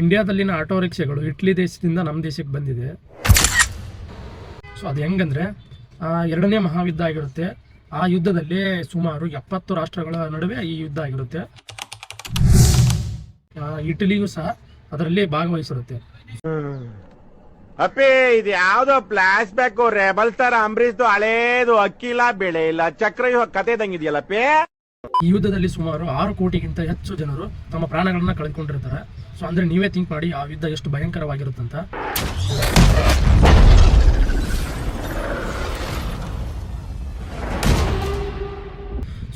ಇಂಡಿಯಾದಲ್ಲಿನ auto ರಿಕ್ಷಾಗಳು ಇಟ್ಲಿ ದೇಶದಿಂದ ನಮ್ಮ ದೇಶಕ್ಕೆ ಬಂದಿದೆ. ಸೊ ಅದು ಹೆಂಗಂದ್ರೆ ಎರಡನೇ ಮಹಾಯುದ್ಧ ಆಗಿರುತ್ತೆ. ಆ ಯುದ್ಧದಲ್ಲಿ ಸುಮಾರು ಎಪ್ಪತ್ತು ರಾಷ್ಟ್ರಗಳ ನಡುವೆ ಈ ಯುದ್ಧ ಆಗಿರುತ್ತೆ. ಇಟಲಿಯೂ ಸಹ ಅದರಲ್ಲಿ ಭಾಗವಹಿಸಿರುತ್ತೆ. ಅಪ್ಪಿ, ಇದು ಯಾವ್ದೋ ಫ್ಲಾಶ್ ಬ್ಯಾಕ್ ರೆಬಲ್ ತರ ಹಳೇದು ಅಕ್ಕಿಲ್ಲ ಬೆಳೆ ಇಲ್ಲ ಚಕ್ರ ಕತೆ ಇದಂಗಿದೆಯಲ್ಲಪ್ಪಿ ಈ ಯುದ್ಧದಲ್ಲಿ ಸುಮಾರು ಆರು ಕೋಟಿಗಿಂತ ಹೆಚ್ಚು ಜನರು ತಮ್ಮ ಪ್ರಾಣಗಳನ್ನ ಕಳೆದುಕೊಂಡಿರ್ತಾರೆ. ಸೊ ಅಂದ್ರೆ ನೀವೇ ಥಿಂಕ್ ಮಾಡಿ ಆ ಯುದ್ಧ ಎಷ್ಟು ಭಯಂಕರವಾಗಿರುತ್ತಂತ.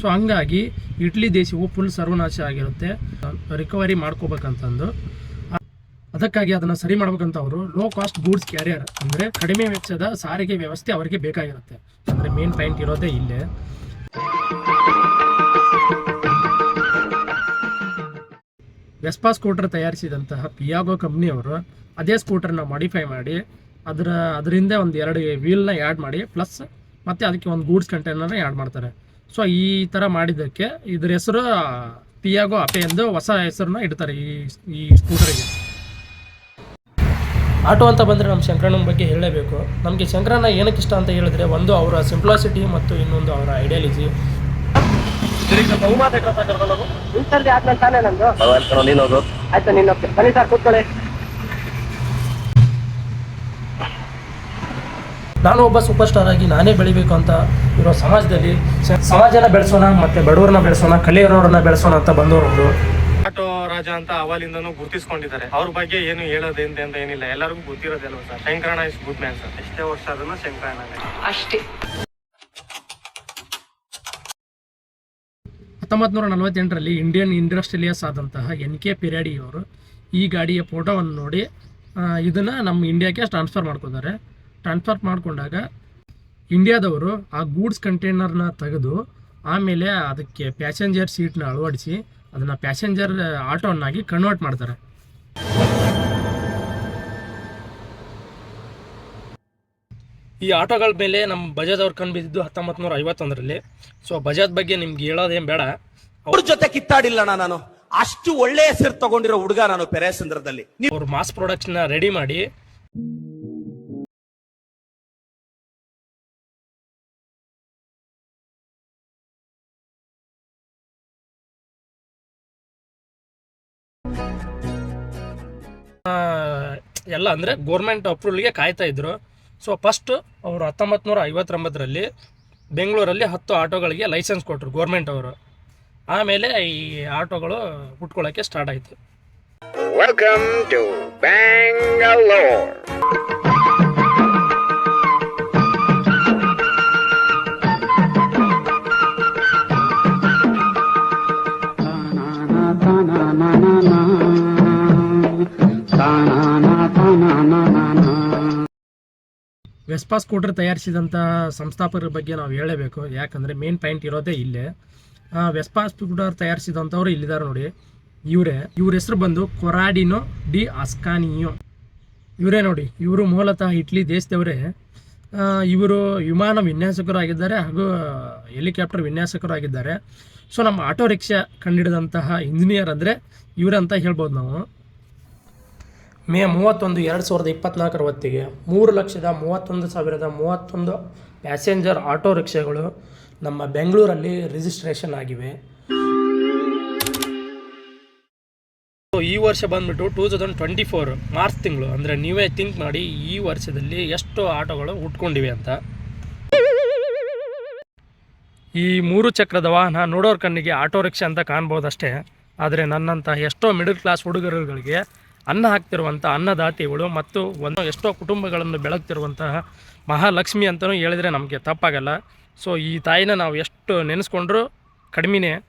ಸೊ ಹಂಗಾಗಿ ಇಟ್ಲಿ ದೇಶವು ಫುಲ್ ಸರ್ವನಾಶ ಆಗಿರುತ್ತೆ. ರಿಕವರಿ ಮಾಡ್ಕೋಬೇಕಂತಂದು. ಅದಕ್ಕಾಗಿ ಅದನ್ನು ಸರಿ ಮಾಡ್ಬೇಕಂತ ಅವರು ಲೋ ಕಾಸ್ಟ್ ಗೂಡ್ಸ್ ಕ್ಯಾರಿಯರ್ ಅಂದರೆ ಕಡಿಮೆ ವೆಚ್ಚದ ಸಾರಿಗೆ ವ್ಯವಸ್ಥೆ ಅವರಿಗೆ ಬೇಕಾಗಿರುತ್ತೆ. ಅಂದರೆ ಮೇನ್ ಪಾಯಿಂಟ್ ಇರೋದೇ ಇಲ್ಲೇ. ವೆಸ್ಪಾ ಸ್ಕೂಟರ್ ತಯಾರಿಸಿದಂತಹ ಪಿಯಾಗೋ ಕಂಪ್ನಿಯವರು ಅದೇ ಸ್ಕೂಟರ್ನ ಮಾಡಿಫೈ ಮಾಡಿ ಅದರ, ಅದರಿಂದ ಒಂದು ಎರಡು ವೀಲ್ನ ಆ್ಯಡ್ ಮಾಡಿ ಪ್ಲಸ್ ಮತ್ತು ಅದಕ್ಕೆ ಒಂದು ಗೂಡ್ಸ್ ಕಂಟೈನರ್ನ ಆ್ಯಡ್ ಮಾಡ್ತಾರೆ. ಸೊ ಈ ಥರ ಮಾಡಿದ್ದಕ್ಕೆ ಇದ್ರ ಹೆಸರು ಪಿಯಾಗೋ ಅಪೆ ಎಂದು ಹೊಸ ಹೆಸರನ್ನ ಇಡ್ತಾರೆ ಈ ಈ ಸ್ಕೂಟರಿಗೆ ಆಟೋ ಅಂತ ಬಂದರೆ ನಮ್ಮ ಶಂಕರಣ್ಣನ ಬಗ್ಗೆ ಹೇಳಲೇಬೇಕು. ನಮಗೆ ಶಂಕರಣ್ಣ ಏನಕ್ಕೆ ಇಷ್ಟ ಅಂತ ಹೇಳಿದ್ರೆ ಒಂದು ಅವರ ಸಿಂಪ್ಲಾಸಿಟಿ ಮತ್ತು ಇನ್ನೊಂದು ಅವರ ಐಡಿಯಾಲಜಿ ಇಂಥದ್ದು ಆದ್ಮೇಲೆ ತಾನೇ ನಂದು? ಆಯ್ತು ನೀನು ಹೋಗ್ತೀನಿ ಬನ್ನಿ ಸರ್ ಕೂತ್ಕೊಳ್ಳಿ. ನಾನು ಒಬ್ಬ ಸೂಪರ್ ಸ್ಟಾರ್ ಆಗಿ ನಾನೇ ಬೆಳಿಬೇಕು ಅಂತ ಇರೋ ಸಮಾಜದಲ್ಲಿ ಸಮಾಜನ ಬೆಳೆಸೋಣ ಮತ್ತೆ ಬಡವರನ್ನ ಬೆಳೆಸೋಣ ಕಲಿಯರೋರನ್ನ ಬೆಳೆಸೋಣ ಅಂತ ಬಂದವರು ಆಟೋ ರಾಜ ಅಂತ ಅವಾಲಿಂದನೂ ಗುರುತಿಸ್ಕೊಂಡಿದ್ದಾರೆ. ಅವ್ರ ಬಗ್ಗೆ ಏನು ಹೇಳೋದೇಂತ ಅಂತ ಏನಿಲ್ಲ. ಎಲ್ಲರಿಗೂ ಗೊತ್ತಿರೋದಿಲ್ಲ sir? Shankaran is good man sir. ಎಷ್ಟೇ ವರ್ಷ ಅದನ್ನ ಶಂಕರಣ್ಣ ಅಷ್ಟೇ. ಹತ್ತೊಂಬತ್ತು ನೂರ ನಲವತ್ತೆಂಟರಲ್ಲಿ ಇಂಡಿಯನ್ ಇಂಡಸ್ಟ್ರಿಯಲಿಯಸ್ ಆದಂತಹ ಎನ್ ಕೆ ಪಿರಾಡಿ ಅವರು ಈ ಗಾಡಿಯ ಫೋಟೋವನ್ನು ನೋಡಿ ಇದನ್ನು ನಮ್ಮ ಇಂಡಿಯಾಕ್ಕೆ ಟ್ರಾನ್ಸ್ಫರ್ ಮಾಡ್ಕೊತಾರೆ ಟ್ರಾನ್ಸ್ಫರ್ ಮಾಡಿಕೊಂಡಾಗ ಇಂಡಿಯಾದವರು ಆ ಗೂಡ್ಸ್ ಕಂಟೈನರ್ನ ತೆಗೆದು ಆಮೇಲೆ ಅದಕ್ಕೆ ಪ್ಯಾಸೆಂಜರ್ ಸೀಟ್ನ ಅಳವಡಿಸಿ ಅದನ್ನು ಪ್ಯಾಸೆಂಜರ್ ಆಟೋನ್ನಾಗಿ ಕನ್ವರ್ಟ್ ಮಾಡ್ತಾರೆ. ಈ ಆಟೋಗಳ ಮೇಲೆ ನಮ್ಮ ಬಜಾಜ್ ಅವ್ರು ಕಣ್ ಬಿದ್ದಿದ್ದು ಹತ್ತೊಂಬತ್ತು ನೂರ ಐವತ್ತೊಂದರಲ್ಲಿ ಸೊ ಬಜಾಜ್ ಬಗ್ಗೆ ನಿಮ್ಗೆ ಹೇಳೋದೇನ್ ಬೇಡ. ಅವ್ರ ಜೊತೆ ಕಿತ್ತಾಡಿಲ್ಲಣ್ಣ ನಾನು. ಅಷ್ಟು ಒಳ್ಳೆ ಹೆಸರು ತಗೊಂಡಿರೋ ಹುಡುಗ ನಾನು ಪೆರೆ ಸಂದರ್ಭದಲ್ಲಿ ಅವ್ರು ಮಾಸ್ ಪ್ರೊಡಕ್ಷನ್ ರೆಡಿ ಮಾಡಿ. ಎಲ್ಲ ಅಂದ್ರೆ ಗೋರ್ಮೆಂಟ್ ಅಪ್ರೂವಲ್ಗೆ ಕಾಯ್ತಾ ಇದ್ರು. ಸೊ ಫಸ್ಟ್ ಅವರು ಹತ್ತೊಂಬತ್ತು ನೂರ ಐವತ್ತೊಂಬತ್ತರಲ್ಲಿ ಬೆಂಗಳೂರಲ್ಲಿ ಹತ್ತು ಆಟೋಗಳಿಗೆ ಲೈಸೆನ್ಸ್ ಕೊಟ್ಟರು ಗೋರ್ಮೆಂಟ್ ಅವರು. ಆಮೇಲೆ ಈ ಆಟೋಗಳು ಹುಟ್ಕೊಳ್ಳೋಕ್ಕೆ ಸ್ಟಾರ್ಟ್ ಆಯಿತು. Welcome to Bangalore Vespa scooter ತಯಾರಿಸಿದಂಥ ಸಂಸ್ಥಾಪಕರ ಬಗ್ಗೆ ನಾವು ಹೇಳಬೇಕು. ಯಾಕಂದರೆ ಮೇನ್ ಪಾಯಿಂಟ್ ಇರೋದೇ ಇಲ್ಲೇ. ವೆಸ್ಪಾ ಸ್ಕೂಟರ್ ತಯಾರಿಸಿದಂಥವ್ರು ಇಲ್ಲಿದ್ದಾರೆ ನೋಡಿ. ಇವರೇ, ಇವ್ರ ಹೆಸರು ಬಂದು ಕೊರಾಡಿನೋ ಡಿ ಅಸ್ಕಾನಿಯೋ. ಇವರೇ ನೋಡಿ, ಇವರು ಮೂಲತಃ ಇಟ್ಲಿ ದೇಶದವರೇ. ಇವರು ವಿಮಾನ ವಿನ್ಯಾಸಕರು ಆಗಿದ್ದಾರೆ ಹಾಗೂ ಹೆಲಿಕಾಪ್ಟರ್ ವಿನ್ಯಾಸಕರು ಆಗಿದ್ದಾರೆ ಸೊ ನಮ್ಮ ಆಟೋ ರಿಕ್ಷಾ ಕಂಡಿಡಿದಂತಹ ಇಂಜಿನಿಯರ್ ಅಂದರೆ ಇವರಂತ ಹೇಳ್ಬೋದು ನಾವು. ಮೇ ಮೂವತ್ತೊಂದು ಎರಡು ಸಾವಿರದ ಇಪ್ಪತ್ನಾಲ್ಕರ ಹೊತ್ತಿಗೆ ಮೂರು ಲಕ್ಷದ ಮೂವತ್ತೊಂದು ಸಾವಿರದ ಮೂವತ್ತೊಂದು ಪ್ಯಾಸೆಂಜರ್ ಆಟೋ ರಿಕ್ಷಾಗಳು ನಮ್ಮ ಬೆಂಗಳೂರಲ್ಲಿ ರಿಜಿಸ್ಟ್ರೇಷನ್ ಆಗಿವೆ. ಈ ವರ್ಷ ಬಂದ್ಬಿಟ್ಟು two thousand twenty four March ತಿಂಗಳು, ಅಂದರೆ ನೀವೇ ಥಿಂಕ್ ಮಾಡಿ ಈ ವರ್ಷದಲ್ಲಿ ಎಷ್ಟು ಆಟೋಗಳು ಹುಟ್ಕೊಂಡಿವೆ ಅಂತ. ಈ ಮೂರು ಚಕ್ರದ ವಾಹನ ನೋಡೋರ ಕಣ್ಣಿಗೆ ಆಟೋ ರಿಕ್ಷಾ ಅಂತ ಕಾಣ್ಬೋದಷ್ಟೇ. ಆದರೆ ನನ್ನಂಥ ಎಷ್ಟೋ ಮಿಡಲ್ ಕ್ಲಾಸ್ ಹುಡುಗರುಗಳಿಗೆ ಅನ್ನ ಹಾಕ್ತಿರುವಂಥ ಅನ್ನದಾತಿಗಳು ಮತ್ತು ಒಂದು ಎಷ್ಟೋ ಕುಟುಂಬಗಳನ್ನು ಬೆಳಗ್ತಿರುವಂತಹ ಮಹಾಲಕ್ಷ್ಮಿ ಅಂತಲೂ ಹೇಳಿದರೆ ನಮಗೆ ತಪ್ಪಾಗಲ್ಲ. ಸೊ ಈ ತಾಯಿನ ನಾವು ಎಷ್ಟು ನೆನೆಸ್ಕೊಂಡ್ರೂ ಕಡಿಮೆನೇ.